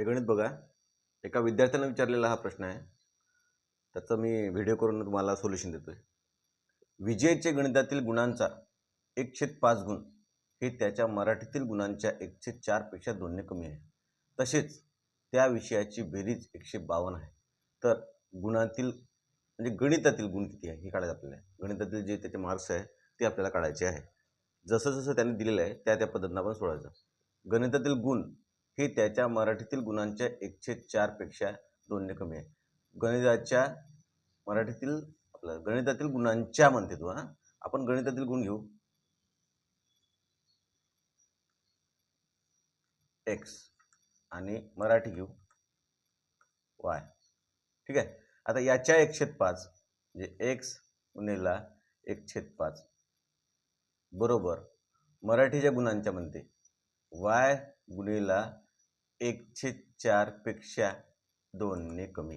हे गणित बघा. एका विद्यार्थ्यानं विचारलेला हा प्रश्न आहे. त्याचं मी व्हिडिओ करून तुम्हाला सोल्युशन देतो आहे विजयचे गणितातील गुणांचा एकशे पाच गुण हे त्याच्या मराठीतील गुणांच्या एकशे चारपेक्षा दोनने कमी आहे. तसेच त्या विषयाची बेरीज एकशे बावन्न आहे. तर गुणातील म्हणजे गणितातील गुण किती आहे हे काढायचं आपल्याला गणितातील जे त्याचे मार्क्स आहे ते आपल्याला काढायचे आहे. जसं जसं त्याने दिलेलं आहे त्या त्या पद्धतीनं आपण सोडायचं गणितातील गुण हे त्याच्या मराठीतील गुणांच्या एकशे चारपेक्षा दोनने कमी आहे. गणिताच्या मराठीतील आपलं गणितातील गुणांच्या म्हणते तू हां आपण गणितातील गुण घेऊ. एक्स आणि मराठी घेऊ. वाय ठीक आहे? आता याच्या एक पाच म्हणजे एक्स गुणेला एक पाच. बरोबर. मराठीच्या गुणांच्या म्हणते वाय गुणेला एकशे चारपेक्षा दोनने कमी.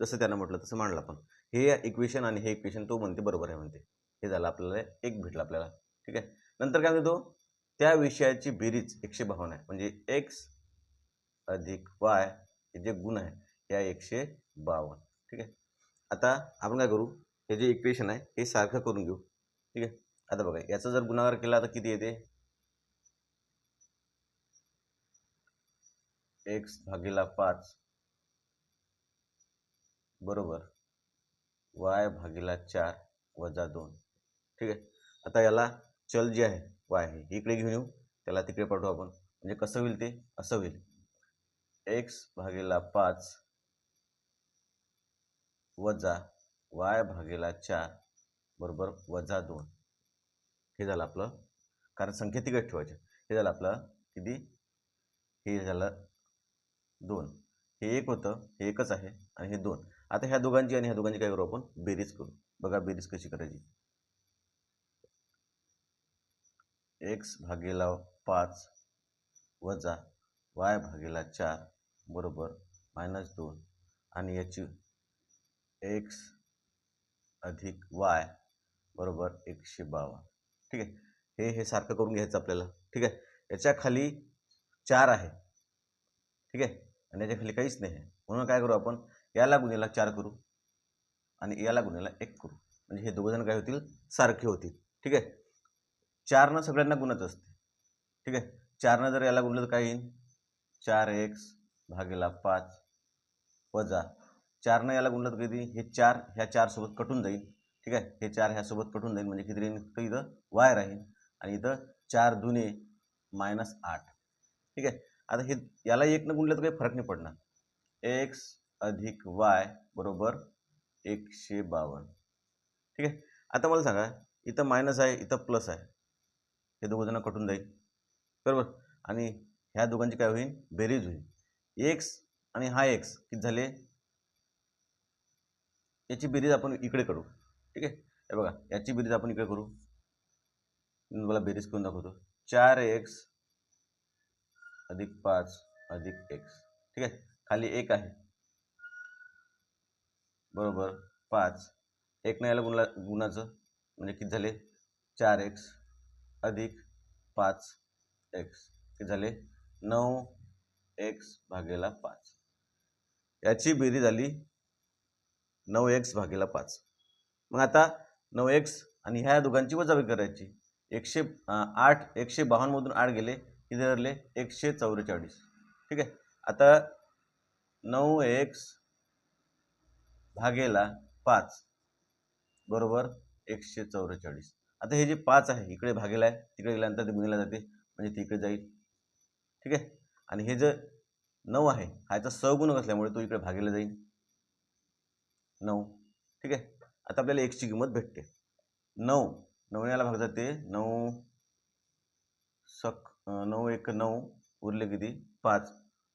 जसं त्यानं म्हटलं तसं मांडलं आपण. हे इक्वेशन आणि हे इक्वेशन तो म्हणते बरोबर आहे म्हणते. हे झालं आपल्याला एक भेटलं आपल्याला. ठीक आहे? नंतर काय म्हणतो? त्या विषयाची बेरीज एकशे बावन्न आहे. म्हणजे एक्स अधिक वाय हे जे गुण आहे या एकशे बावन्न. ठीक आहे? आता आपण काय करू? हे जे इक्वेशन आहे हे सारखं करून घेऊ. ठीक आहे? आता बघा याचा जर गुणाकार केला तर किती येते? एक्स भागीला पाच. बरोबर. वाय भागीला चार वजा दोन. ठीक आहे? आता याला चल जे आहे वाय आहे इकडे घेऊन येऊ. त्याला तिकडे पाठवू आपण. म्हणजे कसं होईल ते? असं होईल. एक्स भागीला पाच वजा वाय भागीला चार बरोबर वजा दोन. हे झालं आपलं. कारण संख्या तिकडे ठेवायचे. हे झालं आपलं किती? हे झालं दोन. हे एक होतं हे एकच आहे आणि हे दोन. आता ह्या दोघांची आणि ह्या दोघांची काय करू आपण? बेरीज करू. बघा बेरीज कशी करायची. एक्स भागेला पाच वजा वाय भागेला चार बरोबर मायनस दोन. आणि याची एक्स अधिक वाय बरोबर एकशे बावन्न ठीक आहे? हे हे सारखं करून घ्यायचं आपल्याला. ठीक आहे? याच्या खाली चार आहे. ठीक आहे? आणि याच्याखाली काहीच नाही आहे. म्हणून काय करू आपण? याला गुन्ह्याला चार करू आणि याला गुन्ह्याला एक करू. म्हणजे हे दोघंजण काय होतील? सारखे होतील. ठीक आहे? चारनं सगळ्यांना गुणच असते. ठीक आहे? चारनं जर याला गुणलं तर काय येईल चार एक्स भागेला पाच वजा चारनं याला गुणलं तर किती हे चार ह्या चारसोबत कटून जाईल ठीक आहे? हे चार ह्यासोबत कटून जाईल म्हणजे किती राहील इथं वाय राहील आणि इथं चार दुने मायनस आठ. ठीक आहे? आता हे याला एकनं गुणलं तर काही फरक नाही पडणार. एक्स अधिक वाय बरोबर एकशे बावन्न. ठीक आहे? आता मला सांगा इथं मायनस आहे इथं प्लस आहे. हे दोघं जण कटून जाईल. बरोबर? आणि ह्या दोघांची काय होईल? बेरीज होईल. एक्स आणि हा एक्स किती झाले? याची बेरीज आपण इकडे करू. ठीक आहे? हे बघा याची बेरीज आपण इकडे करू. मला बेरीज करून दाखवतो. चार एक्स अधिक पाच अधिक एक्स ठीक आहे? खाली एक आहे. बरोबर पाच. एक नाही आलं गुणला गुणाचं. म्हणजे किती झाले? चार एक्स अधिक पाच एक्स किती झाले? नऊ एक्स भागेला पाच. याची बेरी झाली नऊ एक्स भागेला पाच. मग आता नऊ एक्स आणि ह्या दोघांची वजाबाकी करायची. एकशे आठ एकशे बावन्नमधून आठ गेले. किती धरले एकशे चौवेचाळीस. ठीक आहे? आता नऊ एक्स भागेला पाच. बरोबर? एकशे चौवेचाळीस. आता हे जे पाच आहे इकडे भागेला आहे तिकडे गेल्यानंतर ते गुणिला जाते म्हणजे तिकडे जाईल. ठीक आहे? आणि हे जे नऊ आहे हा याचा सगुणक असल्यामुळे तो इकडे भागेला जाईल. नऊ. ठीक आहे? आता आपल्याला एक्सची किंमत भेटते. नऊ. नऊ याला भाग जाते नऊ सक नऊ एक नऊ उरले किती? पाच.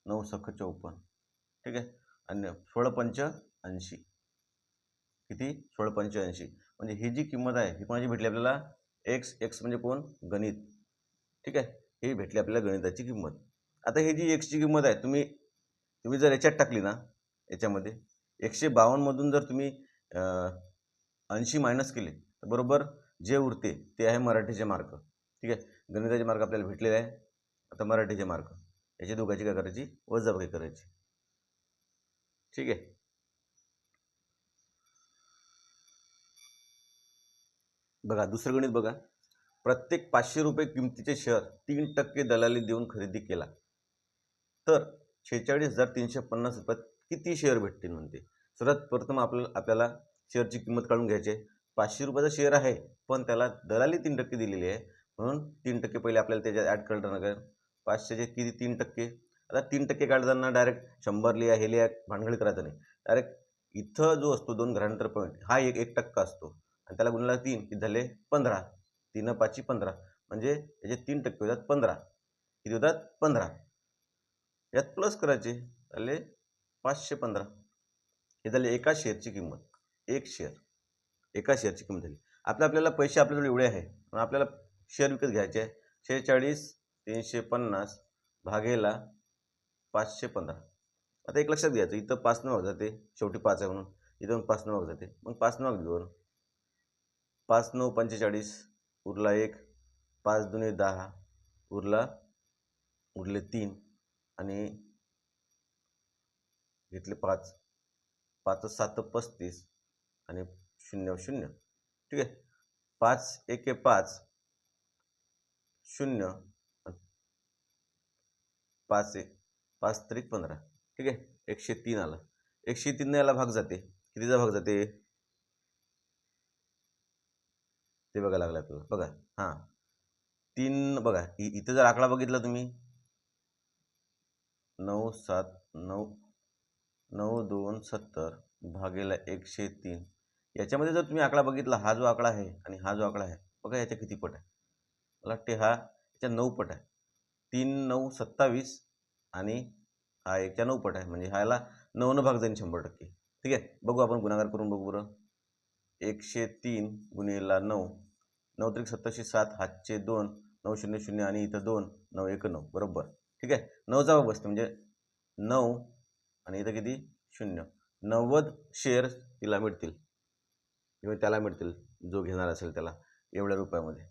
नऊ सख चौपन्न ठीक आहे? आणि सोळा पंच ऐंशी. किती? सोळा पंच ऐंशी. म्हणजे ही जी किंमत आहे ही कोणाची भेटली आपल्याला? एक्स एक्स म्हणजे कोण? गणित. ठीक आहे? ही भेटली आपल्याला गणिताची किंमत. आता ही जी एक्सची किंमत आहे तुम्ही तुम्ही जर याच्यात टाकली ना याच्यामध्ये एकशे बावन्नमधून जर तुम्ही ऐंशी मायनस केले तर बरोबर जे उरते ते आहे मराठीचे मार्क. ठीक आहे? गणिताचे मार्क आपल्याला भेटलेले आहे. आता मराठीचे मार्क याची दोघांची काय करायची? वजाबाई करायची. ठीक आहे? बघा दुसरं गणित बघा. प्रत्येक पाचशे रुपये किमतीचे शेअर तीन टक्के दलाली देऊन खरेदी केला. तर शेहेचाळीस हजार तीनशे पन्नास रुपयात किती शेअर भेटतील म्हणते? सर्वात प्रथम आपल्याला आपल्याला शेअरची किंमत काढून घ्यायची आहे. पाचशे रुपयाचा शेअर आहे पण त्याला दलाली तीन टक्के दिलेली आहे. म्हणून तीन टक्के पहिले आपल्याला त्याच्यात ॲड करणं लागेल पाचशेचे किती? तीन टक्के. आता तीन टक्के काढताना डायरेक्ट शंभर लिहा हे लिहा भानगडी करायचं नाही. डायरेक्ट इथं जो असतो दोन घरानंतर पॉईंट हा एक एक टक्का असतो. आणि त्याला गुणला तीन की झाले? पंधरा. तीन पाचशे पंधरा. म्हणजे याचे तीन टक्के होतात पंधरा. किती होतात? पंधरा. यात प्लस करायचे. झाले पाचशे पंधरा. हे झाले एका शेअरची किंमत. एक शेअर एका शेअरची किंमत झाली. आपल्या आपल्याला पैसे आपल्याजवळ एवढे आहे. पण आपल्याला शेअर विकत घ्यायचे आहे. शेहेचाळीस तीनशे पन्नास भागेला पाचशे पंधरा. आता एक लक्षात घ्यायचं इथं पाच न जाते. शेवटी पाच आहे म्हणून. इथं पाच न जाते. मग पाच न दोन. पाच नऊ पंचेचाळीस उरला एक. पाच दुने दहा उरला उरले तीन. आणि घेतले पाच. पाच सात पस्तीस आणि शून्य शून्य. ठीक आहे? पाच एके पाच. शून्य पाच एक पाच त्रिक पंधरा. ठीक आहे? एकशे तीन आला. एकशे तीननं याला भाग जाते. कितीचा भाग जाते? ते बघायला लागलं आपल्याला. बघा. हां. तीन बघा. इथं जर आकडा बघितला तुम्ही. नऊ सात नऊ नऊ दोन सत्तर भागेला एकशे तीन. याच्यामध्ये जर तुम्ही आकडा बघितला हा जो आकडा आहे आणि हा जो आकडा आहे बघा याच्या किती पट आहे. मला वाटते हा याच्या नऊ पट आहे. तीन नऊ सत्तावीस आणि हा एकच्या नऊ पट आहे. म्हणजे ह्याला नऊनं भाग जाईन शंभर टक्के. ठीक आहे? बघू आपण गुन्हागार करून बघू बरं. एकशे तीन गुन्हेला नऊ. नऊ त्रिक सत्ताशे सात हातचे दोन. नऊ शून्य शून्य आणि इथं दोन. नऊ एक नऊ. बरोबर. ठीक आहे? नऊचा भाग बसते. म्हणजे नऊ आणि इथं किती? शून्य. नव्वद शेअर तिला मिळतील. किंवा त्याला मिळतील. जो घेणार असेल त्याला. एवढ्या रुपयामध्ये.